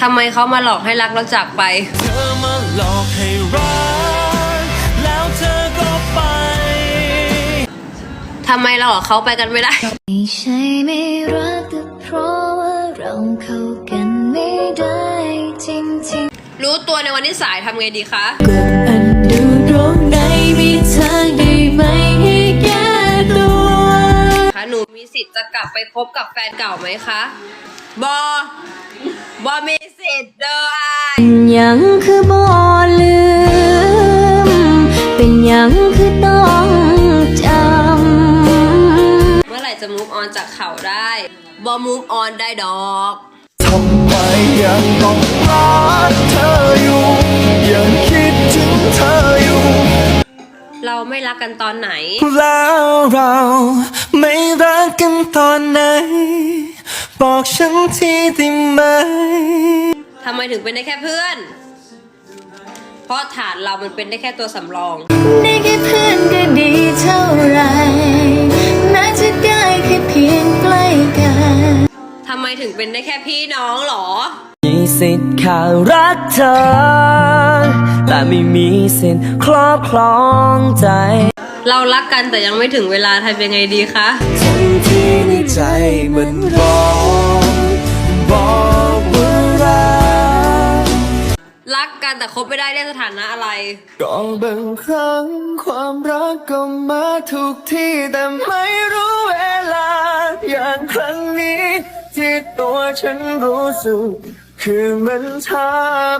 ทำไมเขามาหลอกให้รักแล้วจากไป เธอมาหลอกให้รัก แล้วเธอก็ไป ทำไมเรากับเขาไปกันไม่ได้ ไม่ใช่ไม่รักก็เพราะว่าเราเข้ากันไม่ได้จริงรู้ตัวในวันที่สายทำไงดีคะ ๆกดอันดูตรงไหนมีทางได้ไหมให้แก้ตัว คะหนูมีสิทธิ์จะกลับไปคบกับแฟนเก่าไหมคะ บอ บอมี สิทธิ์เด้ออายยังคือบ่ลืม เป็นยังคือต้องจำ เมื่อไหร่จะ move on จากเขาได้บอ move on ได้ดอกทำไมยังต้องรักเธออยู่ยังคิดถึงเธออยู่ เราไม่รักกันตอนไหน แล้วเราไม่รักกันตอนไหน บอกฉันทีได้ไหมทำไมถึงเป็นได้แค่เพื่อน เพราะฐานเรามันเป็นได้แค่ตัวสำรอง ได้แค่เพื่อนก็ดีเท่าไหรน่าจะได้แค่เพียงใกล้กันทำไมถึงเป็นได้แค่พี่น้องหรอ มีสิทธิ์แค่รักเธอ แต่ไม่มีสิทธิ์ครอบครองใจ เรารักกันแต่ยังไม่ถึงเวลาทำยังไงดีคะ ทั้งที่ในใจมันบอก รักกันแต่คบไม่ได้เรียกสถานะอะไร ก็บางครั้งความรักก็มาถูกที่แต่ไม่รู้เวลา อย่างครั้งนี้ ที่ตัวฉันรู้สึกคือมันทับ